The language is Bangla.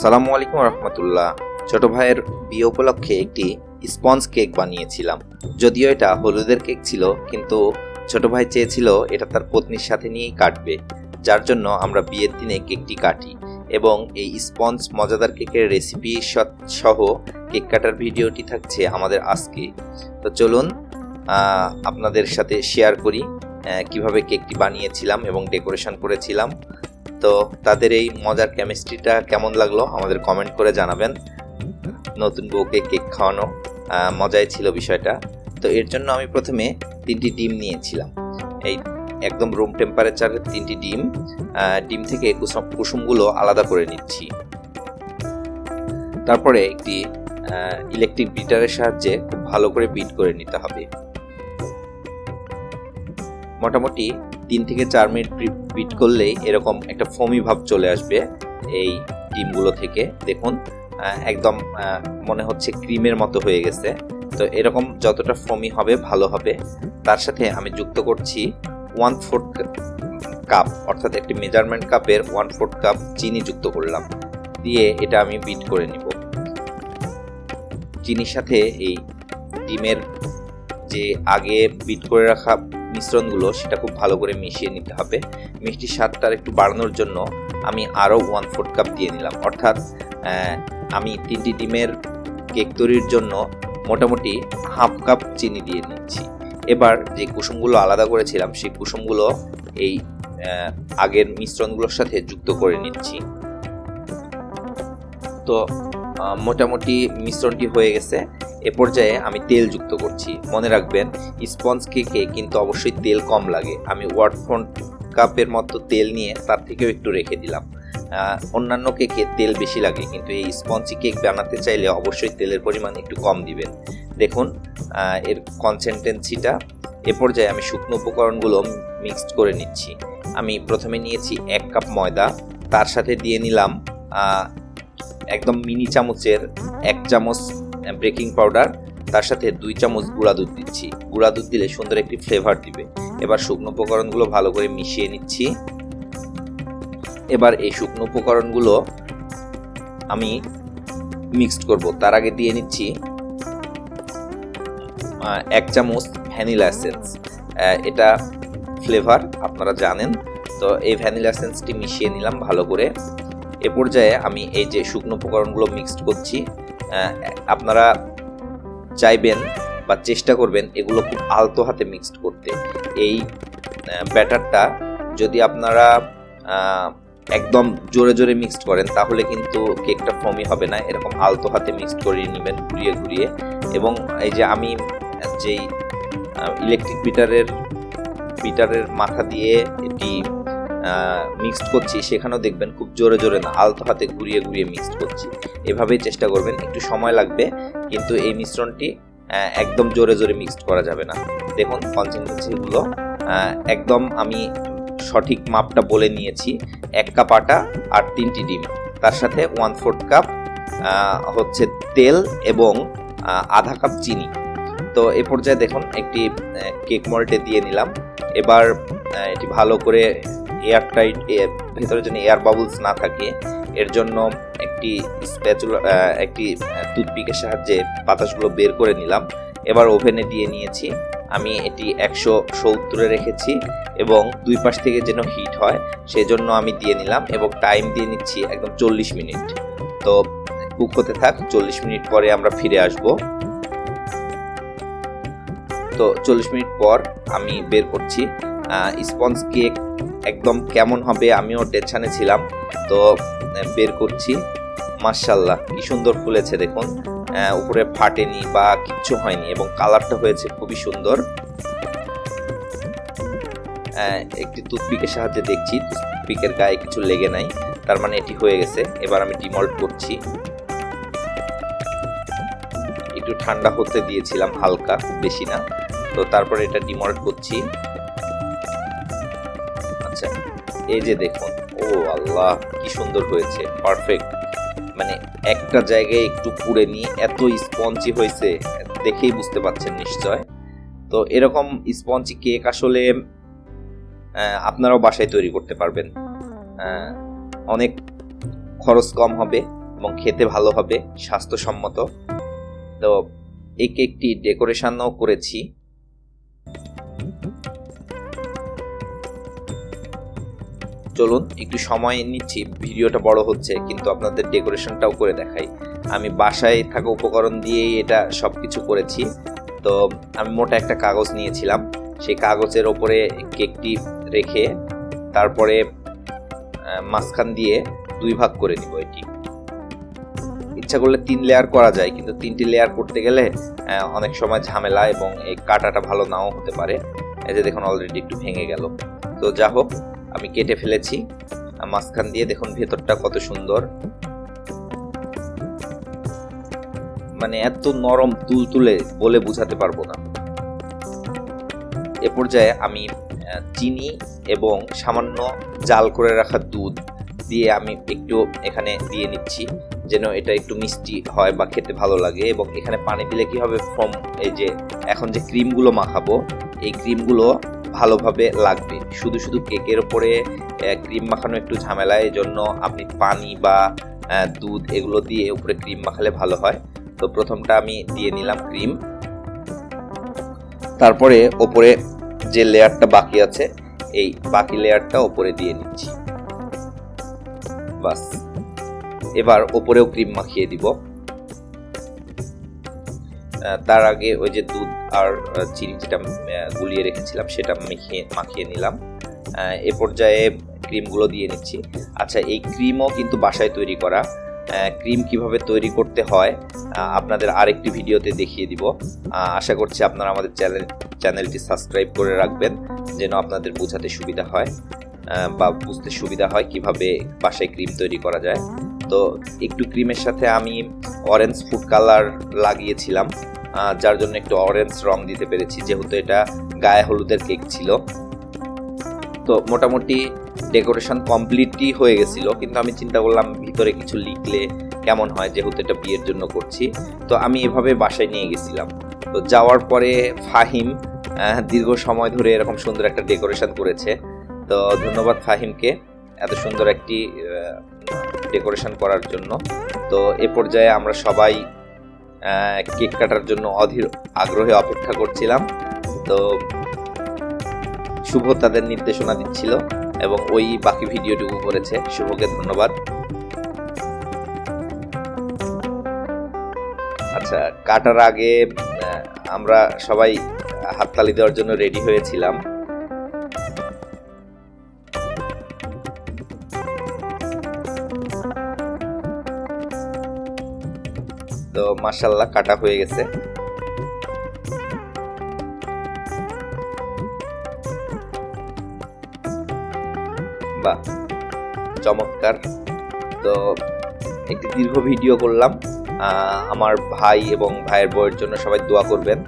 আসসালামু আলাইকুম রহমতুল্লাহ। ছোট ভাইয়ের বিয়ে উপলক্ষে একটি স্পঞ্জ কেক বানিয়েছিলাম। যদিও এটা হলুদের কেক ছিল, কিন্তু ছোট ভাই চেয়েছিল এটা তার পত্নীর সাথে নিয়েই কাটবে, যার জন্য আমরা বিয়ের দিনে কেকটি কাটি এবং এই স্পঞ্জ মজাদার কেকের রেসিপি সহ কেক কাটার ভিডিওটি থাকছে আমাদের আজকে। তো চলুন আপনাদের সাথে শেয়ার করি কীভাবে কেকটি বানিয়েছিলাম এবং ডেকোরেশন করেছিলাম। তো তাদের এই মজার কেমিস্ট্রিটা কেমন লাগল আমাদের কমেন্ট করে জানাবেন। নতুন বউকে কেক খাওয়ানো মজাই ছিল বিষয়টা। তো এর জন্য আমি প্রথমে তিনটি ডিম নিয়েছিলাম। এই একদম রুম টেম্পারেচারের তিনটি ডিম ডিম থেকে কুসুম, কুসুমগুলো আলাদা করে নিচ্ছি। তারপরে একটি ইলেকট্রিক বিটারের সাহায্যে খুব ভালো করে বিট করে নিতে হবে। মোটামুটি তিন থেকে চার মিনিট বিট করলেই এরকম একটা ফমি ভাব চলে আসবে এই ডিমগুলো থেকে। দেখুন একদম মনে হচ্ছে ক্রিমের মতো হয়ে গেছে। তো এরকম যতটা ফমি হবে, ভালো হবে। তার সাথে আমি যুক্ত করছি ওয়ান ফোর্থ কাপ অর্থাৎ একটি মেজারমেন্ট কাপের ওয়ান ফোর্থ কাপ চিনি যুক্ত করলাম। দিয়ে এটা আমি বিট করে নিব। চিনির সাথে এই ডিমের যে আগে বিট করে রাখা মিশ্রণগুলো সেটা খুব ভালো করে মিশিয়ে নিতে হবে। মিষ্টির স্বাদটা একটু বাড়ানোর জন্য আমি আরও ওয়ান ফোর্থ কাপ দিয়ে নিলাম। অর্থাৎ আমি তিনটি ডিমের কেক তৈরির জন্য মোটামুটি হাফ কাপ চিনি দিয়ে নিচ্ছি। এবার যে কুসুমগুলো আলাদা করেছিলাম, সেই কুসুমগুলো এই আগের মিশ্রণগুলোর সাথে যুক্ত করে নিচ্ছি। তো মোটামুটি মিশ্রণটি হয়ে গেছে। এ পর্যায়ে আমি তেল যুক্ত করছি। মনে রাখবেন স্পঞ্জ কেকে কিন্তু অবশ্যই তেল কম লাগে। আমি ওয়ার্ড ফ্রন্ট কাপের মতো তেল নিয়ে তার থেকেও একটু রেখে দিলাম। অন্যান্য কেকে তেল বেশি লাগে, কিন্তু এই স্পঞ্জি কেক বানাতে চাইলে অবশ্যই তেলের পরিমাণ একটু কম দিবেন। দেখুন এর কনসেন্টেন্সিটা এ পর্যায়ে আমি শুকনো উপকরণগুলো মিক্সড করে নিচ্ছি। আমি প্রথমে নিয়েছি এক কাপ ময়দা। তার সাথে দিয়ে নিলাম একদম মিনি চামচের এক চামচ বেকিং পাউডার তার সাথে দুই চামচ গুঁড়া দুধ দিচ্ছি। গুঁড়া দুধ দিলে সুন্দর একটি ফ্লেভার দিবে। এবার শুকনো উপকরণগুলো ভালো করে মিশিয়ে নিচ্ছি। এবার এই শুকনো উপকরণগুলো আমি মিক্সড করব। তার আগে দিয়ে নিচ্ছি এক চামচ ভ্যানিলা এসেন্স এটা ফ্লেভার আপনারা জানেন। তো এই ভ্যানিলা এসেন্সটি মিশিয়ে নিলাম ভালো করে। এ পর্যায়ে আমি এই যে শুকনো উপকরণগুলো মিক্সড করছি আপনারা চাইবেন বা চেষ্টা করবেন এগুলো খুব আলতো হাতে মিক্সড করতে। এই ব্যাটারটা যদি আপনারা একদম জোরে জোরে মিক্সড করেন, তাহলে কিন্তু কেকটা ফমি হবে না। এরকম আলতো হাতে মিক্সড করিয়ে নেবেন ঘুরিয়ে ঘুরিয়ে। এবং এই যে আমি, যেই ইলেকট্রিক বিটারের বিটারের মাথা দিয়ে এটি মিক্সড করছি, সেখানেও দেখবেন খুব জোরে জোরে না, আলতো হাতে ঘুরিয়ে ঘুরিয়ে মিক্সড করছি। এভাবেই চেষ্টা করবেন, একটু সময় লাগবে, কিন্তু এই মিশ্রণটি একদম জোরে জোরে মিক্সড করা যাবে না। দেখুন কনসেন্ট্রেন্সিগুলো একদম আমি সঠিক মাপটা বলে নিয়েছি, এক কাপ আটা আর তিনটি ডিম। তার সাথে ওয়ান ফোর্থ কাপ হচ্ছে তেল এবং আধা কাপ চিনি। তো এ পর্যায়ে দেখুন, একটি কেক মল্টে দিয়ে নিলাম। এবার এটি ভালো করে এয়ার টাইট ভেতরে যেন এয়ার বাবলস না থাকে এর জন্য একটি স্প্যাচুলা একটি টুথপিকের সাহায্যে বাতাসগুলো বের করে নিলাম। এবার ওভেনে দিয়ে নিয়েছি। আমি এটি একশো সত্তরে রেখেছি এবং দুই পাশ থেকে যেন হিট হয় সেই জন্য আমি দিয়ে নিলাম এবং টাইম দিয়ে নিচ্ছি একদম চল্লিশ মিনিট। তো কুক হতে থাক চল্লিশ মিনিট পরে আমরা ফিরে আসব। তো চল্লিশ মিনিট পর আমি বের করছি স্পঞ্জ কেক একদম কেমন হবে আমিও টেনশানে ছিলাম, তো বের করছি। মার্শাল্লাহ কি সুন্দর ফুলেছে দেখুন। উপরে ফাটেনি বা কিচ্ছু হয়নি এবং কালারটা হয়েছে খুবই সুন্দর। একটি টুথপিকের সাহায্যে দেখছি, টুথপিকের গায়ে কিছু লেগে নাই, তার মানে এটি হয়ে গেছে। এবার আমি ডিমল্ট করছি। একটু ঠান্ডা হতে দিয়েছিলাম হালকা, বেশি না। তো তারপরে এটা ডিমল্ট করছি। এই যে দেখুন, ও আল্লাহ, কি সুন্দর হয়েছে পারফেক্ট মানে একটা জায়গায় একটু পুড়ে নিয়ে এত স্পঞ্জি হয়েছে, দেখেই বুঝতে পারছেন নিশ্চয়। তো এরকম স্পঞ্জি কেক আসলে আপনারাও বাসায় তৈরি করতে পারবেন। অনেক খরচ কম হবে এবং খেতে ভালো হবে, স্বাস্থ্যসম্মত। তো এই কেকটি ডেকোরেশনও করেছি। চলুন, একটু সময় নিচ্ছি, ভিডিওটা বড় হচ্ছে, কিন্তু আপনাদের ডেকোরেশনটাও করে দেখাই। আমি বাসায় থাকা উপকরণ দিয়েই এটা সব কিছু করেছি। তো আমি মোটা একটা কাগজ নিয়েছিলাম, সেই কাগজের ওপরে কেকটি রেখে তারপরে মাঝখান দিয়ে দুই ভাগ করে নিব এটি। ইচ্ছা করলে তিন লেয়ার করা যায়, কিন্তু তিনটি লেয়ার করতে গেলে অনেক সময় ঝামেলা এবং এই কাটাটা ভালো নাও হতে পারে। এই যে দেখুন অলরেডি একটু ভেঙে গেল। তো যা হোক আমি কেটে ফেলেছি। মাঝখান দিয়ে দেখুন ভেতরটা কত সুন্দর। মানে এত নরম তুলতুলে বলে বোঝাতে পারব না। এ পর্যায়ে আমি চিনি এবং সামান্য জাল করে রাখা দুধ দিয়ে আমি একটু এখানে দিয়ে নিচ্ছি, যেন এটা একটু মিষ্টি হয় বা খেতে ভালো লাগে। এবং এখানে পানি দিলে কি হবে? ফ্রম এই যে এখন যে ক্রিমগুলো মাখাবো, এই ক্রিমগুলো ভালোভাবে লাগবে। শুধু শুধু কেকের ওপরে ক্রিম মাখানো একটু ঝামেলা এই জন্য আপনি পানি বা দুধ এগুলো দিয়ে উপরে ক্রিম মাখালে ভালো হয়। তো প্রথমটা আমি দিয়ে নিলাম ক্রিম। তারপরে ওপরে যে লেয়ারটা বাকি আছে, এই বাকি লেয়ারটা ওপরে দিয়ে নিচ্ছি। বাস। এবার ওপরেও ক্রিম মাখিয়ে দিব। তার আগে ওই যে দুধ আর চিনি যেটা গুলিয়ে রেখেছিলাম, সেটা মাখিয়ে মাখিয়ে নিলাম। এ পর্যায়ে ক্রিমগুলো দিয়ে নিচ্ছি। আচ্ছা এই ক্রিমও কিন্তু বাসায় তৈরি করা। ক্রিম কীভাবে তৈরি করতে হয় আপনাদের আরেকটি ভিডিওতে দেখিয়ে দিব। আশা করছি আপনারা আমাদের চ্যানেল, চ্যানেলটি সাবস্ক্রাইব করে রাখবেন, যেন আপনাদের বোঝাতে সুবিধা হয় বা বুঝতে সুবিধা হয় কীভাবে বাসায় ক্রিম তৈরি করা যায়। তো একটু ক্রিমের সাথে আমি অরেঞ্জ ফুড কালার লাগিয়েছিলাম যার জন্য একটু অরেঞ্জ রং দিতে পেরেছি, যেহেতু এটা গায়ে হলুদের কেক ছিল। তো মোটামুটি ডেকোরেশন কমপ্লিটই হয়ে গেছিল, কিন্তু আমি চিন্তা করলাম ভিতরে কিছু লিখলে কেমন হয়, যেহেতু এটা বিয়ের জন্য করছি। তো আমি এভাবে বাসায় নিয়ে গেছিলাম। তো যাওয়ার পরে ফাহিম দীর্ঘ সময় ধরে এরকম সুন্দর একটা ডেকোরেশন করেছে। তো ধন্যবাদ ফাহিমকে, এত সুন্দর একটি ডেকোরেশন করার জন্য। তো এ পর্যায়ে আমরা সবাই কেক কাটার জন্য অধীর আগ্রহে অপেক্ষা করছিলাম। তো শুভ তাদের নির্দেশনা দিচ্ছিল এবং ওই বাকি ভিডিওটুকু করেছে। শুভকে ধন্যবাদ। আচ্ছা কাটার আগে আমরা সবাই হাততালি দেওয়ার জন্য রেডি হয়েছিলাম। তো মার্শাল্লাহ কাটা হয়ে গেছে। বা চমৎকার। তো একটি দীর্ঘ ভিডিও করলাম। আমার ভাই এবং ভাইয়ের বউয়ের জন্য সবাই দোয়া করবেন।